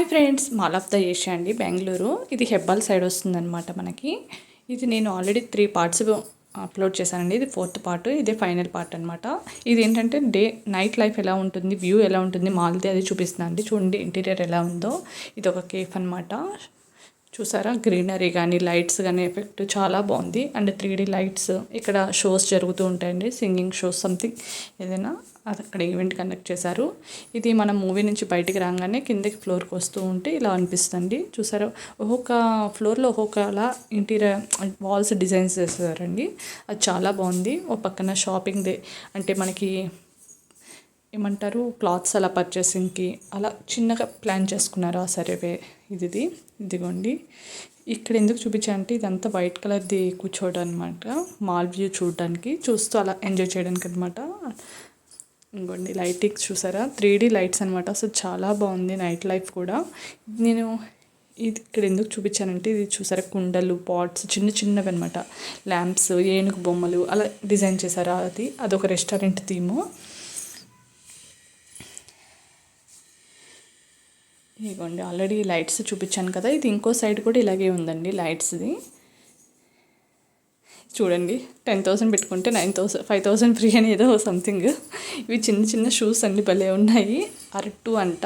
Hi friends mall of the Asia అండి బెంగళూరు. ఇది Hebbal side వస్తుందన్నమాట మనకి. ఇది నేను ఆల్రెడీ త్రీ పార్ట్స్ అప్లోడ్ చేశానండి. ఇది ఫోర్త్ పార్ట్ ఇదే ఫైనల్ పార్ట్ అనమాట ఇది ఏంటంటే డే నైట్ లైఫ్ ఎలా ఉంటుంది వ్యూ ఎలా ఉంటుంది మాల్ది అది చూపిస్తుందండి చూడండి ఇంటీరియర్ ఎలా ఉందో. ఇది ఒక కేఫ్ అనమాట చూసారా? గ్రీనరీ కానీ లైట్స్ కానీ ఎఫెక్ట్ చాలా బాగుంది. అండ్ త్రీ డీ లైట్స్ ఇక్కడ షోస్ జరుగుతూ ఉంటాయండి. సింగింగ్ షోస్ సంథింగ్ ఏదైనా. అక్కడ ఈవెంట్ కండక్ట్ చేశారు. ఇది మనం మూవీ నుంచి బయటికి రాగానే కిందకి ఫ్లోర్కి వస్తూ ఉంటే ఇలా అనిపిస్తుంది చూసారు? ఒక్కొక్క ఫ్లోర్లో ఒక్కొక్కలా ఇంటీరియర్ వాల్స్ డిజైన్స్ చేస్తారండి అది చాలా బాగుంది. ఓ పక్కన షాపింగ్ దే అంటే మనకి ఏమంటారు? క్లాత్స్ అలా పర్చేసింగ్కి అలా చిన్నగా ప్లాన్ చేసుకున్నారు? ఆ సర్వే ఇది ఇదిగోండి. ఇక్కడ ఎందుకు చూపించానంటే ఇదంతా వైట్ కలర్ది కూర్చోవడం అనమాట మాల్ వ్యూ చూడడానికి చూస్తూ అలా ఎంజాయ్ చేయడానికి అనమాట ఇంకోండి లైటింగ్స్ చూసారా? త్రీ డీ లైట్స్ అనమాట అసలు చాలా బాగుంది నైట్ లైఫ్ కూడా. నేను ఇది ఇక్కడ ఎందుకు చూపించానంటే ఇది చూసారా? కుండలు పాట్స్ చిన్న చిన్నవి అనమాట ల్యాంప్స్ ఏనుగు బొమ్మలు అలా డిజైన్ చేశారా అది? అదొక రెస్టారెంట్ థీము. ఇదిగోండి ఆల్రెడీ లైట్స్ చూపించాను కదా. ఇది ఇంకో సైడ్ కూడా ఇలాగే ఉందండి లైట్స్ది. చూడండి టెన్ థౌసండ్ పెట్టుకుంటే nine thousand five thousand free అని ఏదో సంథింగ్ ఇవి చిన్న చిన్న షూస్ అన్ని భలే ఉన్నాయి. అరటు అంట.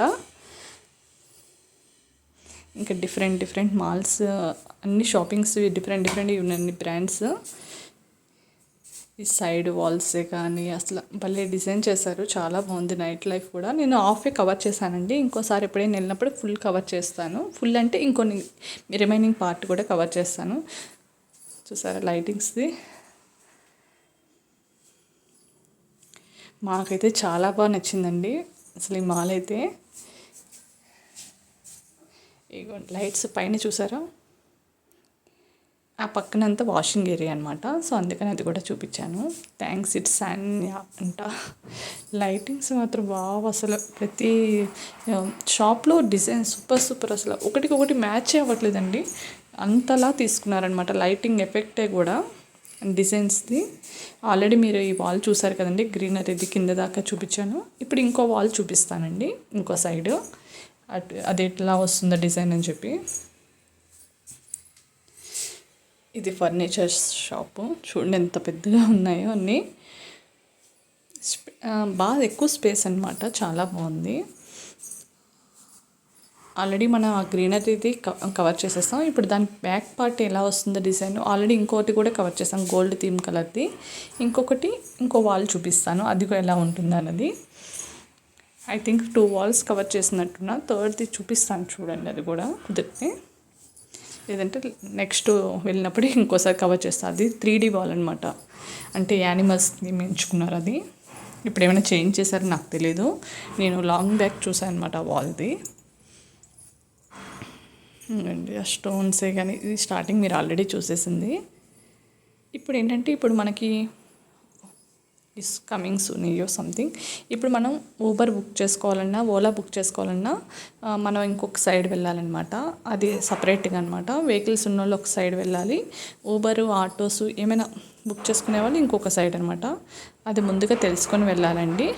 ఇంకా డిఫరెంట్ డిఫరెంట్ మాల్స్ అన్ని షాపింగ్స్ డిఫరెంట్ డిఫరెంట్ ఉన్నాయి బ్రాండ్స్ ఈ సైడ్ వాల్సే కానీ అసలు భలే డిజైన్ చేశారు. చాలా బాగుంది నైట్ లైఫ్ కూడా. నేను హాఫే కవర్ చేశానండి. ఇంకోసారి ఎప్పుడైనా వెళ్ళినప్పుడు ఫుల్ కవర్ చేస్తాను. ఫుల్ అంటే ఇంకొన్ని రిమైనింగ్ పార్ట్ కూడా కవర్ చేస్తాను. చూసారా లైటింగ్స్ది? మాకైతే చాలా బాగా నచ్చిందండి. అసలు ఈ మాల్ అయితే ఇగో లైట్స్ పైన చూసారా? ఆ పక్కనంతా వాషింగ్ ఏరియా అనమాట సో అందుకని అది కూడా చూపించాను. థ్యాంక్స్ ఇట్స్ అండ్ అంట. లైటింగ్స్ మాత్రం బాగా అసలు. ప్రతి షాప్లో డిజైన్ సూపర్ సూపర్ అసలు. ఒకటికొకటి మ్యాచ్ అవ్వట్లేదండి. అంతలా తీసుకున్నారనమాట లైటింగ్ ఎఫెక్టే కూడా డిజైన్స్ది ఆల్రెడీ మీరు ఈ వాల్ చూసారు కదండి గ్రీనరీది కింద దాకా చూపించాను. ఇప్పుడు ఇంకో వాల్ చూపిస్తానండి ఇంకో సైడ్ అటు అది ఎట్లా వస్తుందో డిజైన్ అని చెప్పి. ఇది ఫర్నిచర్ షాపు చూడండి ఎంత పెద్దగా ఉన్నాయో అన్నీ. బాగా ఎక్కువ స్పేస్ అనమాట చాలా బాగుంది. ఆల్రెడీ మనం ఆ గ్రీనరీది కవర్ చేసేస్తాం. ఇప్పుడు దాని బ్యాక్ పార్ట్ ఎలా వస్తుందో డిజైన్ ఆల్రెడీ ఇంకోటి కూడా కవర్ చేస్తాం గోల్డ్ థీమ్ కలర్ది ఇంకొకటి ఇంకో వాల్ చూపిస్తాను. అది కూడా ఎలా ఉంటుంది అన్నది. I think two walls cover చేసినట్టున్నా. థర్డ్ది చూపిస్తాను చూడండి అది కూడా కుదిరితే. లేదంటే నెక్స్ట్ వెళ్ళినప్పుడు ఇంకోసారి కవర్ చేస్తాను అది త్రీ డీ వాల్ అనమాట అంటే యానిమల్స్ని ఎంచుకున్నారు అది. ఇప్పుడు ఏమైనా చేంజ్ చేశారో నాకు తెలియదు నేను లాంగ్ బ్యాక్ చూసాను అనమాట వాల్ది అండి ఆ స్టోన్సే కానీ ఇది స్టార్టింగ్ మీరు ఆల్రెడీ చూసేసింది. ఇప్పుడు ఏంటంటే ఇప్పుడు మనకి ఇస్ కమింగ్ సూన్ ఇయో సంథింగ్ ఇప్పుడు మనం ఊబర్ బుక్ చేసుకోవాలన్నా ఓలా బుక్ చేసుకోవాలన్నా మనం ఇంకొక సైడ్ వెళ్ళాలన్నమాట. అది సపరేట్గా అనమాట వెహికల్స్ ఉన్న వాళ్ళు ఒక సైడ్ వెళ్ళాలి. ఊబర్ ఆటోస్ ఏమైనా బుక్ చేసుకునే వాళ్ళు ఇంకొక సైడ్ అనమాట అది ముందుగా తెలుసుకొని వెళ్ళాలండి.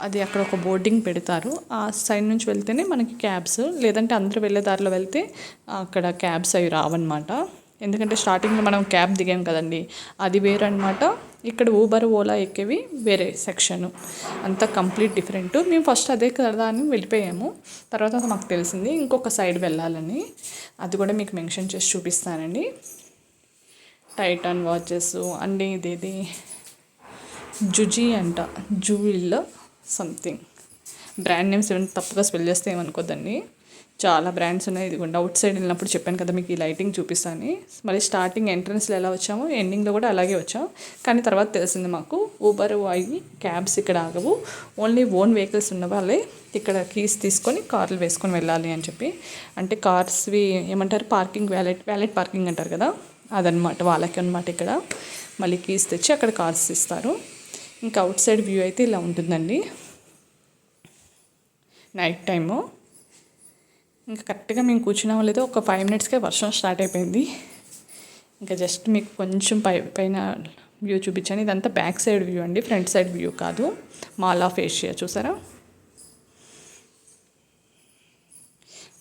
అది అక్కడ ఒక బోర్డింగ్ పెడతారు. ఆ సైడ్ నుంచి వెళ్తేనే మనకి క్యాబ్స్ లేదంటే అందరూ వెళ్ళే దారిలో వెళ్తే అక్కడ క్యాబ్స్ అవి రావన్నమాట. ఎందుకంటే స్టార్టింగ్లో మనం క్యాబ్ దిగాం కదండి. అది వేరనమాట అనమాట ఇక్కడ ఊబర్ ఓలా ఎక్కేవి వేరే సెక్షన్ అంతా కంప్లీట్ డిఫరెంట్ మేము ఫస్ట్ అదే కదా అని వెళ్ళిపోయాము. తర్వాత మాకు తెలిసింది ఇంకొక సైడ్ వెళ్ళాలని. అది కూడా మీకు మెన్షన్ చేసి చూపిస్తానండి. టైటాన్ వాచెస్ అన్నీ ఇదేది? జుజీ అంట. జూవిల్ సంథింగ్ బ్రాండ్ నేమ్స్ ఏమైనా తప్పుగా స్పెల్ చేస్తే ఏమనుకోద్దండి. చాలా బ్రాండ్స్ ఉన్నాయి. ఇదిగోండి అవుట్ సైడ్ వెళ్ళినప్పుడు చెప్పాను కదా మీకు ఈ లైటింగ్ చూపిస్తాను. మళ్ళీ స్టార్టింగ్ ఎంట్రన్స్లో ఎలా వచ్చామో ఎండింగ్లో కూడా అలాగే వచ్చాం. కానీ తర్వాత తెలిసింది మాకు ఊబర్ అయ్యి క్యాబ్స్ ఇక్కడ ఆగవు. ఓన్లీ ఓన్ వెహికల్స్ ఉన్న వాళ్ళే ఇక్కడ కీస్ తీసుకొని కార్లు వేసుకొని వెళ్ళాలి అని చెప్పి. అంటే కార్స్వి ఏమంటారు? పార్కింగ్ వ్యాలెట్ వ్యాలెట్ పార్కింగ్ అంటారు కదా? అదనమాట వాళ్ళకి అనమాట ఇక్కడ. మళ్ళీ కీస్ తెచ్చి అక్కడ కార్స్ ఇస్తారు. ఇంకా అవుట్ సైడ్ వ్యూ అయితే ఇలా ఉంటుందండి. నైట్ టైము ఇంకా కరెక్ట్గా మేము కూర్చున్నామో లేదో ఒక ఫైవ్ మినిట్స్కే వర్షం స్టార్ట్ అయిపోయింది. ఇంకా జస్ట్ మీకు కొంచెం పై పైన వ్యూ చూపించాను. ఇదంతా బ్యాక్ సైడ్ వ్యూ అండి ఫ్రంట్ సైడ్ వ్యూ కాదు. మాల్ ఆఫ్ ఏషియా చూసారా?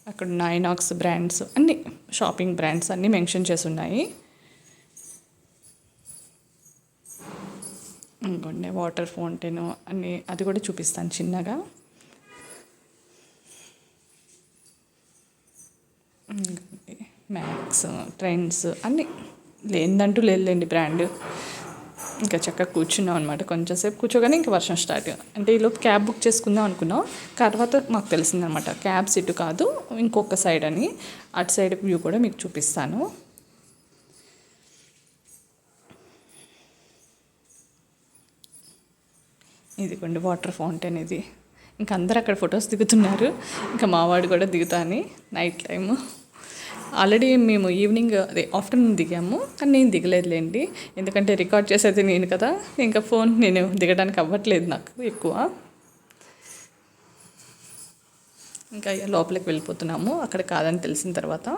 అక్కడ నైనాక్స్ బ్రాండ్స్ అన్నీ షాపింగ్ బ్రాండ్స్ అన్నీ మెన్షన్ చేసి ఉన్నాయి. ఇంకోండి వాటర్ ఫౌంటైన్ అన్నీ అది కూడా చూపిస్తాను చిన్నగా. మ్యాక్స్ ట్రెండ్స్ అన్నీ. లేదంటూ లేదులేండి బ్రాండ్ ఇంకా చక్కగా కూర్చున్నాం అనమాట కొంచెంసేపు కూర్చోగానే ఇంకా వర్షం స్టార్ట్ అంటే ఈలోపు క్యాబ్ బుక్ చేసుకుందాం అనుకున్నాం. తర్వాత మాకు తెలిసిందనమాట క్యాబ్స్ ఇటు కాదు ఇంకొక సైడ్ అని. అటు సైడ్ వ్యూ కూడా మీకు చూపిస్తాను. ఇదిగోండి వాటర్ ఫౌంటైన్ ఇది. ఇంకా అందరు అక్కడ ఫొటోస్ దిగుతున్నారు. ఇంకా మావాడు కూడా దిగుతా అని నైట్ టైము ఆల్రెడీ మేము ఈవినింగ్ అదే ఆఫ్టర్నూన్ దిగాము కానీ నేను దిగలేదులేండి. ఎందుకంటే రికార్డ్ చేసేది నేను కదా ఇంకా ఫోన్ నేను దిగడానికి అవ్వట్లేదు నాకు ఎక్కువ. ఇంకా లోపలికి వెళ్ళిపోతున్నాము అక్కడ కాదని తెలిసిన తర్వాత.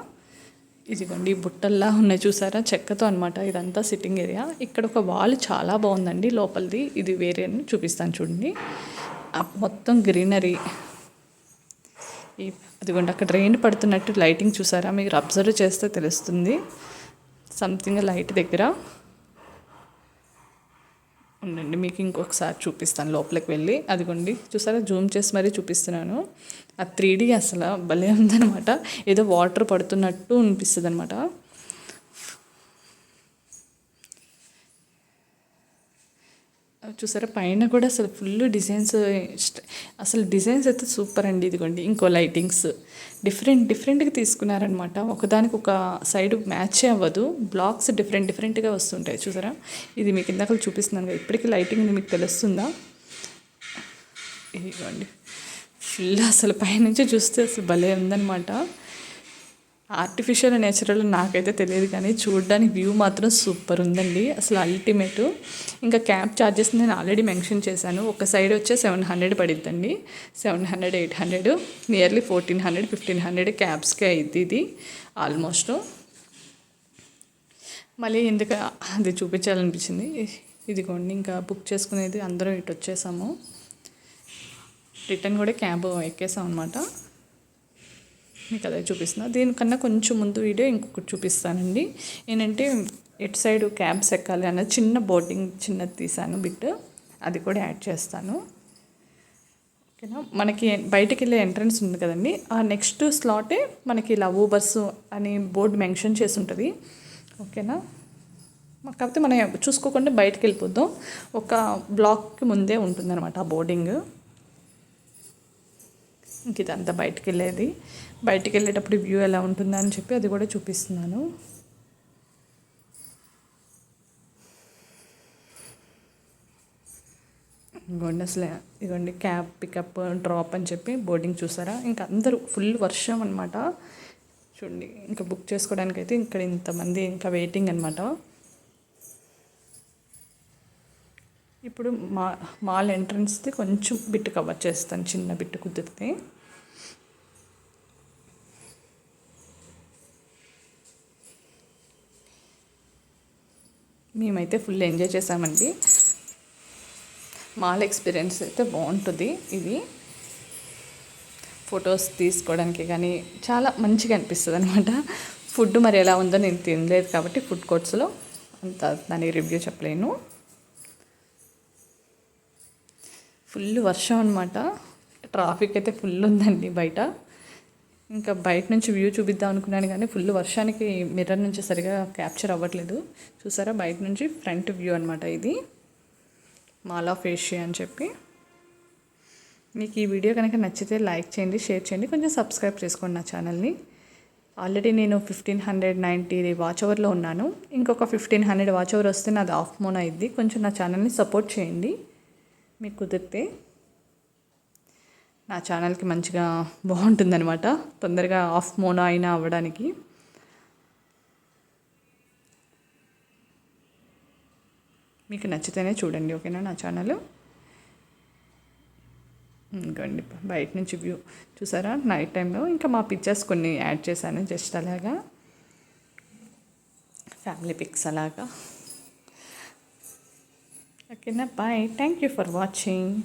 ఇదిగోండి బుట్టల్లా ఉన్నాయి చూసారా? చెక్కతో అనమాట ఇదంతా సిట్టింగ్ ఏరియా ఇక్కడ ఒక వాల్ చాలా బాగుందండి లోపలిది. ఇది వేరే చూపిస్తాను చూడండి. మొత్తం గ్రీనరీ అదిగోండి అక్కడ రెయిన్ పడుతున్నట్టు లైటింగ్ చూసారా? మీరు అబ్జర్వ్ చేస్తే తెలుస్తుంది. సంథింగ్ లైట్ దగ్గర. ఉండండి మీకు ఇంకొకసారి చూపిస్తాను లోపలికి వెళ్ళి. అదిగోండి చూసారా? జూమ్ చేసి మరీ చూపిస్తున్నాను. ఆ త్రీ డీ అసలు భలే ఉందనమాట ఏదో వాటర్ పడుతున్నట్టు అనిపిస్తుంది అనమాట చూసారా? పైన కూడా అసలు ఫుల్ డిజైన్స్ అసలు డిజైన్స్ అయితే సూపర్ అండి ఇదిగోండి. ఇంకో లైటింగ్స్. డిఫరెంట్ డిఫరెంట్గా తీసుకున్నారనమాట ఒకదానికి ఒక సైడ్ మ్యాచ్ అవ్వదు. బ్లాక్స్ డిఫరెంట్ డిఫరెంట్గా వస్తుంటాయి. చూసారా? ఇది మీకు ఇందాక చూపిస్తున్నాను కదా. ఇప్పటికీ లైటింగ్ మీకు తెలుస్తుందా? ఇదిగోండి. ఫుల్ అసలు పైనుంచి చూస్తే అసలు భలే ఉందనమాట ఆర్టిఫిషియల్ నేచురల్ నాకైతే తెలియదు కానీ చూడడానికి వ్యూ మాత్రం సూపర్ ఉందండి. అసలు అల్టిమేట్ ఇంకా క్యాబ్ ఛార్జెస్ నేను ఆల్రెడీ మెన్షన్ చేశాను. ఒక సైడ్ వచ్చే seven hundred పడిద్దండి. Seven hundred eight hundred nearly fourteen hundred fifteen hundred క్యాబ్స్కే అయింది ఇది ఆల్మోస్ట్. మళ్ళీ ఎందుకు అది చూపించాలనిపించింది. ఇదిగోండి ఇంకా బుక్ చేసుకునేది అందరం ఇటు వచ్చేసాము రిటర్న్ కూడా క్యాబ్ ఎక్కేసాం అనమాట మీకు అదే చూపిస్తున్నా. దీనికన్నా కొంచెం ముందు వీడియో ఇంకొకటి చూపిస్తానండి. ఏంటంటే ఎటు సైడ్ క్యాబ్స్ ఎక్కాలి అన్న చిన్న బోర్డింగ్ చిన్నది తీసాను బిట్. అది కూడా యాడ్ చేస్తాను. ఓకేనా? మనకి బయటకు వెళ్ళే ఎంట్రన్స్ ఉంది కదండి. ఆ నెక్స్ట్ స్లాటే మనకి ఇలా ఊబర్స్ అని బోర్డు మెన్షన్ చేసి ఉంటుంది. ఓకేనా? కాకపోతే మనం చూసుకోకుండా బయటకు వెళ్ళిపోద్దాం ఒక బ్లాక్కి ముందే ఉంటుందన్నమాట ఆ బోర్డింగ్. ఇంక ఇదంతా బయటికి వెళ్ళేది బయటికి వెళ్ళేటప్పుడు వ్యూ ఎలా ఉంటుందా అని చెప్పి అది కూడా చూపిస్తున్నాను. ఇదిగోండి అసలు ఇదిగోండి క్యాబ్ పికప్ డ్రాప్ అని చెప్పి బోర్డింగ్ చూసారా? ఇంకా అందరూ ఫుల్ వర్షం అనమాట చూడండి ఇంకా బుక్ చేసుకోవడానికి అయితే ఇక్కడ ఇంతమంది ఇంకా వెయిటింగ్ అనమాట ఇప్పుడు మా మాల్ ఎంట్రన్స్ది కొంచెం బిట్ కవర్ చేస్తాను చిన్న బిట్ కుదిరితే. మేమైతే ఫుల్ ఎంజాయ్ చేసామండి. మాల్ ఎక్స్పీరియన్స్ అయితే బాగుంటుంది ఇది. ఫొటోస్ తీసుకోవడానికి కానీ చాలా మంచిగా అనిపిస్తుంది అనమాట ఫుడ్ మరి ఎలా ఉందో నేను తినలేదు కాబట్టి ఫుడ్ కోర్ట్స్లో అంత దాని రివ్యూ చెప్పలేను. ఫుల్ వర్షం అనమాట ట్రాఫిక్ అయితే ఫుల్ ఉందండి బయట. ఇంకా బయట నుంచి వ్యూ చూపిద్దాం అనుకున్నాను కానీ ఫుల్ వర్షానికి మిర్రర్ నుంచి సరిగా క్యాప్చర్ అవ్వట్లేదు. చూసారా? బయట నుంచి ఫ్రంట్ వ్యూ అనమాట ఇది. మాల్ ఆఫ్ ఏషియా అని చెప్పి. మీకు ఈ వీడియో కనుక నచ్చితే లైక్ చేయండి షేర్ చేయండి. కొంచెం సబ్స్క్రైబ్ చేసుకోండి నా ఛానల్ని. ఆల్రెడీ నేను ఫిఫ్టీన్ హండ్రెడ్ నైంటీ వాచ్ అవర్లో ఉన్నాను. ఇంకొక ఫిఫ్టీన్ హండ్రెడ్ వాచ్ అవర్ వస్తే నాది ఆఫ్ మోన్ అయింది కొంచెం నా ఛానల్ని సపోర్ట్ చేయండి. మీకు కుదిరితే నా ఛానల్కి మంచిగా బాగుంటుందన్నమాట. తొందరగా ఆఫ్ మోనో అయినా అవ్వడానికి. మీకు నచ్చితేనే చూడండి ఓకేనా నా ఛానల్? ఇంకోండి బయట నుంచి వ్యూ చూసారా? నైట్ టైంలో ఇంకా మా పిక్చర్స్ కొన్ని యాడ్ చేశాను జస్ట్ అలాగా. ఫ్యామిలీ పిక్స్ అలాగా. ఓకేనా bye thank you for watching